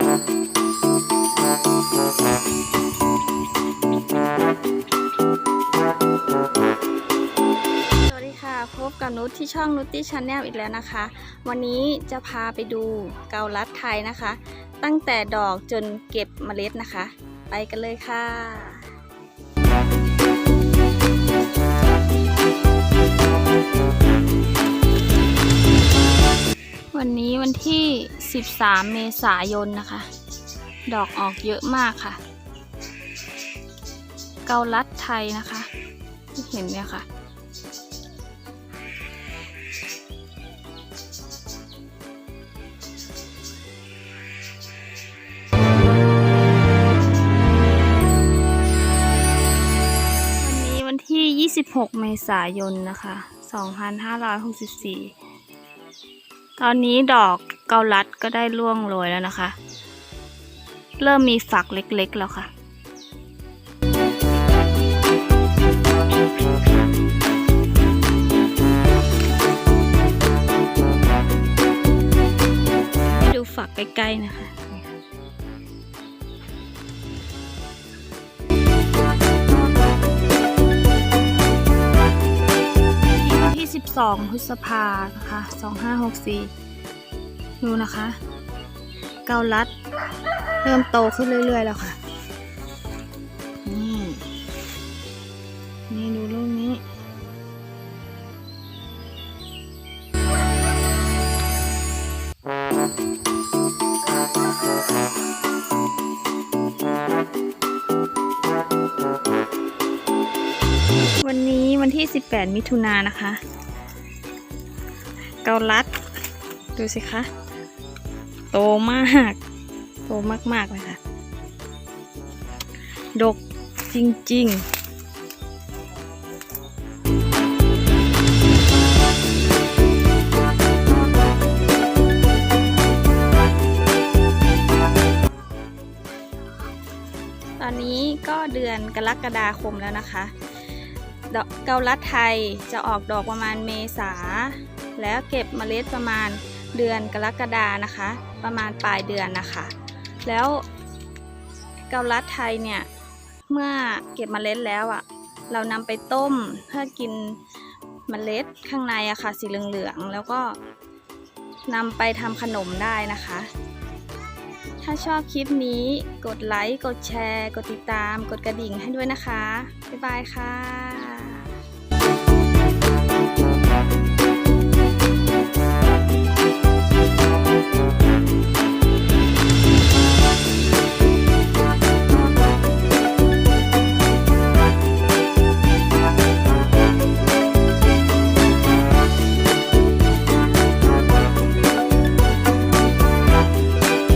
สวัสดีค่ะ พบกับนุชที่ช่องนุชตี้ชาแนลอีกแล้วนะคะ วันนี้จะพาไปดูเกาลัดไทยนะคะ ตั้งแต่ดอกจนเก็บเมล็ดนะคะ ไปกันเลยค่ะ วันนี้วันที่ 13 เมษายนนะคะ ดอกออกเยอะมากค่ะ เกาลัดไทยนะคะที่เห็นเนี่ยค่ะ วันนี้วันที่ 26 เมษายนนะคะ 2564 ตอนนี้ดอกเกาลัดก็ได้ร่วงโรยแล้วนะคะ เริ่มมีฝักเล็กๆแล้วค่ะดูฝักใกล้ๆนะคะ 12พฤษภานะคะ2564 ดูนะคะ เกาลัด เริ่มโตขึ้นเรื่อย ๆ แล้วค่ะ นี่ นี่ดูลูกนี้วันนี้วันที่ 18 มิถุนายนนะคะ เกาลัด ดูสิคะ โตมาก โตมากๆเลยค่ะ ดกจริง ๆตอนนี้ก็เดือนกรกฎาคมแล้วนะคะดอกเกาลัดไทยจะออกดอกประมาณเมษา แล้วเก็บเมล็ดประมาณเดือนกรกฎานะคะ ประมาณปลายเดือนนะคะ แล้วเกาลัดไทยเนี่ยเมื่อเก็บเมล็ดแล้วอะ่ะ เรานำไปต้มเพื่อกินเมล็ดข้างในอะค่ะสีเหลืองๆแล้วก็นำไปทำขนมได้นะคะ ถ้าชอบคลิปนี้กดไลค์ กดแชร์ กดติดตาม กดกระดิ่งให้ด้วยนะคะ บ๊ายบายค่ะ